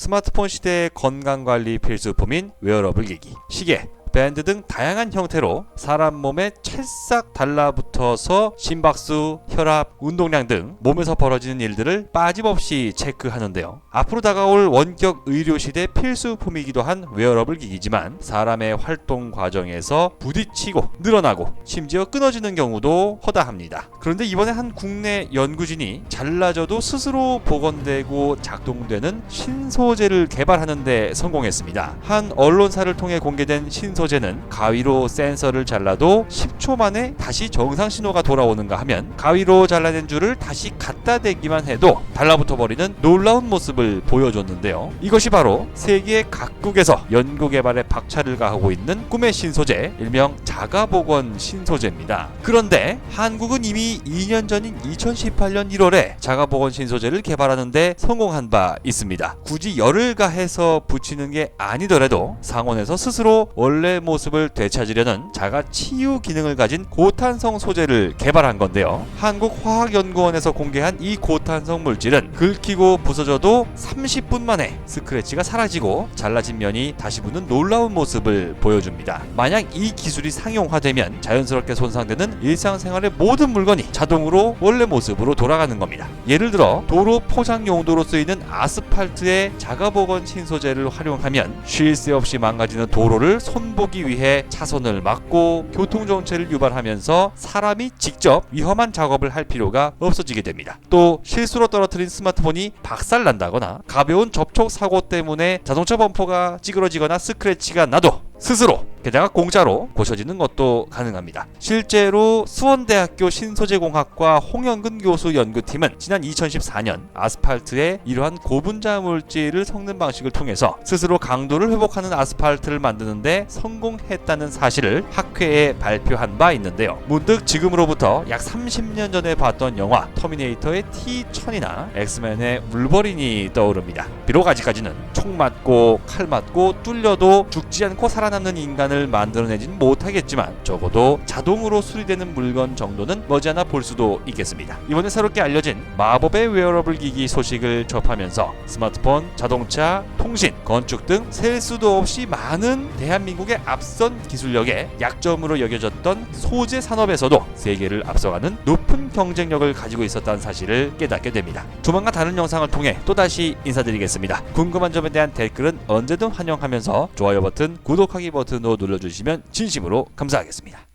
스마트폰 시대의 건강관리 필수품인 웨어러블 기기, 시계, 밴드 등 다양한 형태로 사람 몸에 찰싹 달라붙 어서 심박수, 혈압, 운동량 등 몸에서 벌어지는 일들을 빠짐없이 체크하는데요. 앞으로 다가올 원격 의료 시대 필수품이기도 한 웨어러블 기기지만 사람의 활동 과정에서 부딪히고 늘어나고 심지어 끊어지는 경우도 허다합니다. 그런데 이번에 한 국내 연구진이 잘라져도 스스로 복원되고 작동되는 신소재를 개발하는 데 성공했습니다. 한 언론사를 통해 공개된 신소재는 가위로 센서를 잘라도 10초 만에 다시 정상 신호가 돌아오는가 하면 가위로 잘라낸 줄을 다시 갖다 대기만 해도 달라붙어 버리는 놀라운 모습을 보여줬는데요. 이것이 바로 세계 각국에서 연구 개발에 박차를 가하고 있는 꿈의 신소재, 일명 자가복원 신소재입니다. 그런데 한국은 이미 2년 전인 2018년 1월에 자가복원 신소재를 개발하는데 성공한 바 있습니다. 굳이 열을 가해서 붙이는 게 아니더라도 상온에서 스스로 원래 모습을 되찾으려는 자가 치유 기능을 가진 고탄성 소재 를 개발한 건데요. 한국화학연구원에서 공개한 이 고탄성 물질은 긁히고 부서져도 30분 만에 스크래치가 사라지고 잘라진 면이 다시 붙는 놀라운 모습을 보여줍니다. 만약 이 기술이 상용화되면 자연스럽게 손상되는 일상생활의 모든 물건이 자동으로 원래 모습으로 돌아가는 겁니다. 예를 들어 도로 포장 용도로 쓰이는 아스팔트에 자가복원 신소재를 활용하면 쉴 새 없이 망가지는 도로를 손보기 위해 차선을 막고 교통 정체를 유발하면서 사람 이 직접 위험한 작업을 할 필요가 없어지게 됩니다. 또 실수로 떨어뜨린 스마트폰이 박살 난다거나 가벼운 접촉 사고 때문에 자동차 범퍼가 찌그러지거나 스크래치가 나도 스스로 게다가 공짜로 고쳐지는 것도 가능합니다. 실제로 수원대학교 신소재공학과 홍영근 교수 연구팀은 지난 2014년 아스팔트에 이러한 고분자 물질을 섞는 방식을 통해서 스스로 강도를 회복하는 아스팔트를 만드는데 성공했다는 사실을 학회에 발표한 바 있는데요. 문득 지금으로부터 약 30년 전에 봤던 영화 터미네이터의 T1000이나 엑스맨의 물버린이 떠오릅니다. 비록 아직까지는 총 맞고 칼 맞고 뚫려도 죽지 않고 살아남는 인간 을 만들어내진 못하겠지만 적어도 자동으로 수리되는 물건 정도는 머지않아 볼 수도 있겠습니다. 이번에 새롭게 알려진 마법의 웨어러블 기기 소식을 접하면서 스마트폰, 자동차, 통신, 건축 등 셀 수도 없이 많은 대한민국의 앞선 기술력에 약점으로 여겨졌던 소재 산업에서도 세계를 앞서가는 높은 경쟁력을 가지고 있었다는 사실을 깨닫게 됩니다. 조만간 다른 영상을 통해 또다시 인사드리겠습니다. 궁금한 점에 대한 댓글은 언제든 환영하면서 좋아요 버튼, 구독하기 버튼으로 눌러주시면 진심으로 감사하겠습니다.